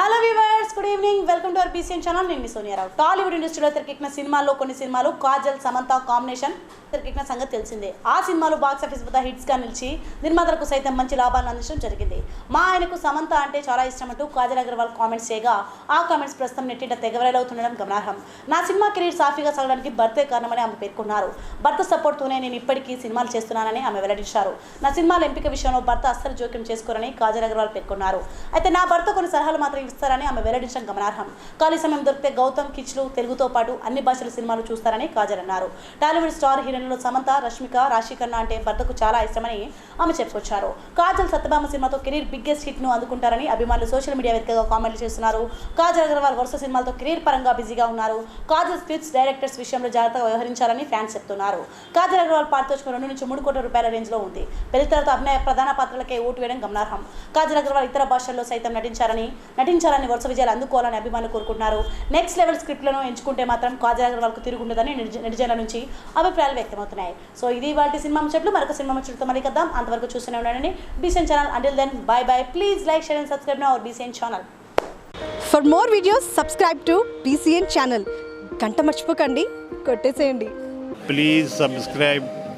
Hello viewers good evening to hour BCN channel. నేను మీ సోనియారావు టాలీవుడ్ ఇండస్ట్రీలో తెరకెక్కిన సినిమాల్లో కొన్ని సినిమాలు కాజల్ సమంత కాంబినేషన్ తెరకెక్కిన సంగతి తెలిసిందే. ఆ సినిమాలు బాక్స్ ఆఫీస్ వద్ద హిట్స్గా నిలిచి నిర్మాతలకు సైతం మంచి లాభాలను అందించడం జరిగింది. మా ఆయనకు సమంత అంటే చాలా ఇష్టం అంటూ కాజల్ అగర్వాల్ కామెంట్స్ చేయగా ఆ కామెంట్స్ ప్రస్తుతం నెట్టింట తెగవరైలవుతుండడం గమనార్హం. నా సినిమా కెరీర్ సాఫీగా సాగడానికి భర్తే కారణమని ఆమె పేర్కొన్నారు. భర్త సపోర్ట్తోనే నేను ఇప్పటికీ సినిమాలు చేస్తున్నానని ఆమె వెల్లడించారు. నా సినిమాల ఎంపిక విషయంలో భర్త అస్సలు జోక్యం చేసుకోరని కాజల్ అగర్వాల్ పేర్కొన్నారు. అయితే నా భర్త కొన్ని సలహాలు మాత్రం ఇస్తారని ఆమె వెల్లడించడం గమనార్హం. ఖాళీ సమయం దొరికితే గౌతమ్ కిచ్లు తెలుగుతో పాటు అన్ని భాషల సినిమాలు చూస్తారని కాజల్ అన్నారు. టాలీవుడ్ స్టార్ హీరోయిన్లు సమంత రష్మిక రాశి ఖన్నా అంటే భర్తకు చాలా ఇష్టమని ఆమె చెప్పుకొచ్చారు. కాజల్ సత్యభామ సినిమాతో కెరీర్ బిగ్గెస్ట్ హిట్ను అందుకుంటారని అభిమానులు సోషల్ మీడియా వేదికగా కామెంట్లు చేస్తున్నారు. కాజల్ అగర్వాల్ వరుస సినిమాలతో కెరీర్ పరంగా బిజీగా ఉన్నారు. కాజల్ స్క్రిప్ట్స్ డైరెక్టర్స్ విషయంలో జాగ్రత్తగా వ్యవహరించాలని ఫ్యాన్స్ చెప్తున్నారు. కాజల్ అగర్వాల్ పారితోషికం రెండు నుంచి మూడు కోట్ల రూపాయల రేంజ్లో ఉంది. పెళ్ళి తర్వాత అభినయ ప్రధాన పాత్రలకే ఓటు వేయడం గమనార్హం. కాజల్ అగర్వాల్ ఇతర భాషల్లో సైతం నటించారని నటించాలని వరుస విజయాలు అందుకోవాలని అభిమానులు కోరుకుంటున్నారు. నెక్స్ట్ లెవెల్ స్క్రిప్ట్లను ఎంచుకుంటే మాత్రం కాజల్ అగర్వాల్కు తిరుగుండదని నెటిజన్ల నుంచి అభిప్రాయాలు వ్యక్తమవుతున్నాయి. సో ఇది వాటి సినిమా ముచ్చట్లు. మరొక సినిమా ముచ్చట్లతో మళ్ళీ కద్దాం అంతవరకు చూస్తూనే ఉండండి. BCN channel. Until then bye bye please like share and subscribe our BCN channel for more videos subscribe to BCN channel గంట మర్చిపోకండి. కొట్టేసేయండి. Please subscribe